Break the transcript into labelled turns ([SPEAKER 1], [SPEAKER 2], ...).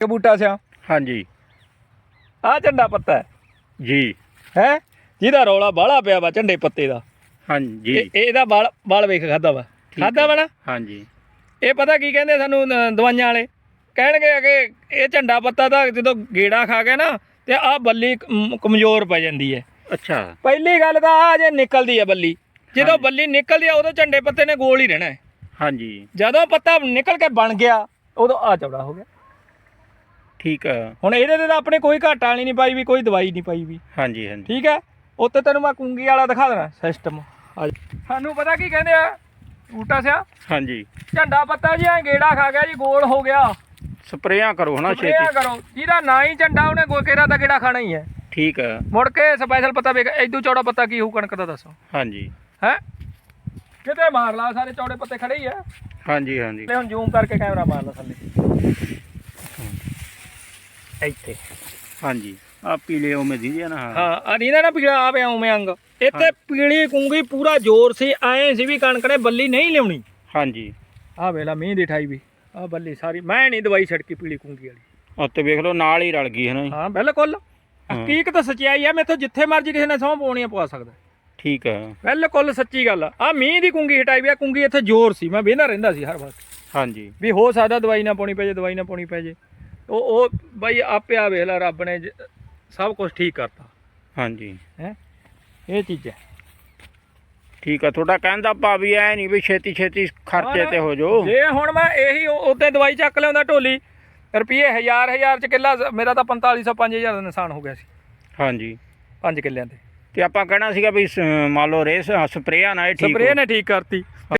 [SPEAKER 1] ਕਿ ਬੂਟਾ ਸਿਆ।
[SPEAKER 2] ਹਾਂਜੀ।
[SPEAKER 1] ਆ ਝੰਡਾ ਪੱਤਾ ਹੈ।
[SPEAKER 2] ਜੀ।
[SPEAKER 1] ਹੈ? ਜਿਹਦਾ ਰੌਲਾ ਬਾਹਲਾ ਪਿਆ ਵਾ ਝੰਡੇ ਪੱਤੇ ਦਾ।
[SPEAKER 2] ਹਾਂਜੀ।
[SPEAKER 1] ਇਹ- ਇਹਦਾ ਬਾਲ ਬਾਲ ਵੇਖ ਖਾਦਾ ਵਾ।
[SPEAKER 2] ਠੀਕ
[SPEAKER 1] ਖਾਦਾ
[SPEAKER 2] ਹੈ।
[SPEAKER 1] ਵਾ ਨਾ?
[SPEAKER 2] ਹਾਂਜੀ।
[SPEAKER 1] ਇਹ ਪਤਾ ਕੀ ਕਹਿੰਦੇ ਸਾਨੂੰ ਦਵਾਈਆਂ ਵਾਲੇ? ਕਹਿਣਗੇ ਕਿ ਇਹ ਝੰਡਾ ਪੱਤਾ ਤਾਂ ਜਦੋਂ ਗੇੜਾ ਖਾ ਗਿਆ ਨਾ ਤੇ ਆ ਬੱਲੀ ਕਮ- ਕਮਜ਼ੋਰ ਪੈ ਜਾਂਦੀ ਹੈ।
[SPEAKER 2] ਅੱਛਾ।
[SPEAKER 1] ਪਹਿਲੀ ਗੱਲ ਤਾਂ ਆ ਜੇ ਨਿਕਲਦੀ ਹੈ ਬੱਲੀ। ਜਦੋਂ
[SPEAKER 2] ਹਾਂਜੀ।
[SPEAKER 1] ਬੱਲੀ ਨਿਕਲਦੀ ਆ ਉਦੋਂ ਝੰਡੇ ਪੱਤੇ ਨੇ ਗੋਲ ਹੀ ਰਹਿਣਾ ਹੈ।
[SPEAKER 2] ਹਾਂਜੀ।
[SPEAKER 1] ਜਦੋਂ ਪੱਤਾ ਨਿਕਲ ਕੇ ਬਣ ਗਿਆ ਉਦੋਂ ਆ ਚੌੜਾ ਹੋ ਗਿਆ।
[SPEAKER 2] ਠੀਕ ਹੈ
[SPEAKER 1] ਹੁਣ ਇਹਦੇ ਤੇ ਤਾਂ ਆਪਣੇ ਕੋਈ ਘਾਟਾ ਵਾਲੀ ਨਹੀਂ ਪਾਈ ਵੀ ਕੋਈ ਦਵਾਈ ਨਹੀਂ ਪਾਈ ਵੀ।
[SPEAKER 2] ਹਾਂਜੀ ਹਾਂਜੀ।
[SPEAKER 1] ਠੀਕ ਹੈ ਉੱਤੇ ਤੈਨੂੰ ਮੈਂ ਕੁੰਗੀ ਵਾਲਾ ਦਿਖਾ ਦੇਣਾ ਸਿਸਟਮ ਸਾਨੂੰ ਪਤਾ ਕੀ ਕਹਿੰਦੇ ਆ? ਬੂਟਾ ਸਿਆ?
[SPEAKER 2] ਹਾਂਜੀ।
[SPEAKER 1] ਝੰਡਾ ਪੱਤਾ ਜੀ ਐ ਗੇੜਾ ਖਾ ਗਿਆ ਜੀ ਗੋਲ ਹੋ ਗਿਆ।
[SPEAKER 2] ਸਪਰੇਆਂ ਕਰੋ ਹਨਾ
[SPEAKER 1] ਸਪਰੇਆਂ
[SPEAKER 2] ਛੇਤੀ।
[SPEAKER 1] ਕਰੋ। ਜਿਹਦਾ ਨਾ ਹੀ ਝੰਡਾ ਉਹਨੇ ਗੋਕੇਰਾ ਦਾ ਗੇੜਾ ਖਾਣਾ ਹੀ ਹੈ।
[SPEAKER 2] ਠੀਕ ਹੈ
[SPEAKER 1] ਮੁੜ ਕੇ ਸਪੈਸ਼ਲ ਪੱਤਾ ਵੇਖ ਐਦੂ ਚੌੜਾ ਪੱਤਾ ਕੀ ਹੋਊ ਕਣਕ ਦਾ ਦੱਸੋ।
[SPEAKER 2] ਹਾਂਜੀ।
[SPEAKER 1] ਹੈ? ਕਿਤੇ ਮਾਰ ਲਾ ਸਾਰੇ ਚੌੜੇ ਪੱਤੇ ਖੜੇ ਹੀ ਆ।
[SPEAKER 2] ਹਾਂਜੀ ਹਾਂਜੀ।
[SPEAKER 1] ਲੈ ਹੁਣ ਜ਼ੂਮ ਕਰਕੇ ਕੈਮਰਾ ਮਾਰ ਲਾ ਥੱਲੇ। ਇੱਥੇ।
[SPEAKER 2] ਹਾਂਜੀ। ਆ ਪੀਲੇ ਉਮੇ ਦੀ ਨਾ ਹਾਂ।
[SPEAKER 1] ਹਾਂ ਆ ਨਹੀਂ ਨਾ ਪੀਲਾ ਆ ਪਿਆ ਉਵੇਂ ਅੰਗ। ਇੱਥੇ ਪੀਲੀ ਕੁੰਗੀ ਪੂਰਾ ਜ਼ੋਰ ਸੀ ਐਂ ਸੀ ਵੀ ਕਣਕ ਨੇ ਬੱਲੀ ਨਹੀਂ ਲਿਆਉਣੀ।
[SPEAKER 2] ਹਾਂਜੀ।
[SPEAKER 1] ਆ ਵੇਲਾ ਮੀਂਹ ਦੀ ਠਾਈ ਵੀ। ਆ ਬੱਲੀ ਸਾਰੀ ਮੈਂ ਨਹੀਂ ਦਵਾਈ ਛੜਕੀ ਪੀਲੀ ਕੁੰਗੀ ਵਾਲੀ।
[SPEAKER 2] ਉੱਤੇ ਵੇਖ ਲਓ ਨਾਲ ਹੀ ਰਲ ਗਈ ਹੈ ਨਾ।
[SPEAKER 1] ਹਾਂ ਬਿਲਕੁਲ। ਹਕੀਕਤ ਸੱਚਾਈ ਆ ਮੈਥੋਂ ਜਿੱਥੇ ਮਰਜ਼ੀ ਕਿਸੇ ਨੇ ਸਹੁੰ ਪਾਉਣੀ ਪਵਾ ਸਕਦਾ।
[SPEAKER 2] ਠੀਕ ਹੈ
[SPEAKER 1] ਬਿਲਕੁਲ ਸੱਚੀ ਗੱਲ ਆ। ਮੀਂਹ ਦੀ ਕੁੰਗੀ ਹਟਾਈ ਵੀ ਆ ਕੁੰਗੀ ਇੱਥੇ ਜ਼ੋਰ ਸੀ। ਮੈਂ ਵੇਂਦਾ ਰਹਿੰਦਾ ਸੀ ਹਰ ਵਕਤ।
[SPEAKER 2] ਹਾਂਜੀ।
[SPEAKER 1] ਵੀ ਹੋ ਸਕਦਾ ਦਵਾਈ ਨਾ ਪਾਉਣੀ ਪੈ ਜੇ ਦਵਾਈ ਨਾ ਪਾਉਣੀ ਪੈ ਜੇ। ਉਹ ਉਹ ਬਈ ਆਪਿਆ ਵੇਖ ਲੈ ਰੱਬ ਨੇ ਜ- ਸਭ ਕੁਝ ਠੀਕ ਕਰਤਾ।
[SPEAKER 2] ਹਾਂਜੀ।
[SPEAKER 1] ਹੈ? ਇਹ ਚੀਜ਼ ਹੈ।
[SPEAKER 2] ਠੀਕ ਹੈ ਤੁਹਾਡਾ ਕਹਿੰਦਾ ਭਾਵੀ ਐ ਨਹੀਂ ਵੀ ਛੇਤੀ ਛੇਤੀ ਖਰਚੇ ਤੇ ਹੋ ਜਾਓ।
[SPEAKER 1] ਜੇ ਹੁਣ ਮੈਂ ਇਹੀ ਉੱਤੇ ਦਵਾਈ ਚੱਕ ਲਿਆਉਂਦਾ ਢੋਲੀ ਰੁਪਏ ਹਜ਼ਾਰ ਹਜ਼ਾਰ ਚ ਕਿੱਲਾ ਮੇਰਾ ਤਾਂ 4500 5000 ਦਾ ਨੁਕਸਾਨ ਹੋ ਗਿਆ ਸੀ।
[SPEAKER 2] ਹਾਂਜੀ।
[SPEAKER 1] 5 ਕਿੱਲਿਆਂ ਤੇ।
[SPEAKER 2] ਤੇ ਆਪਾਂ ਕਹਿਣਾ ਸੀਗਾ ਵੀ ਸ- ਮੰਨ ਲਓ ਰੇਸ ਸਪਰੇਆਂ ਨਾਲ ਇਹ ਠੀਕ
[SPEAKER 1] ਸਪਰੇਅ
[SPEAKER 2] ਹੋ-
[SPEAKER 1] ਨੇ ਠੀਕ ਕਰਤੀ।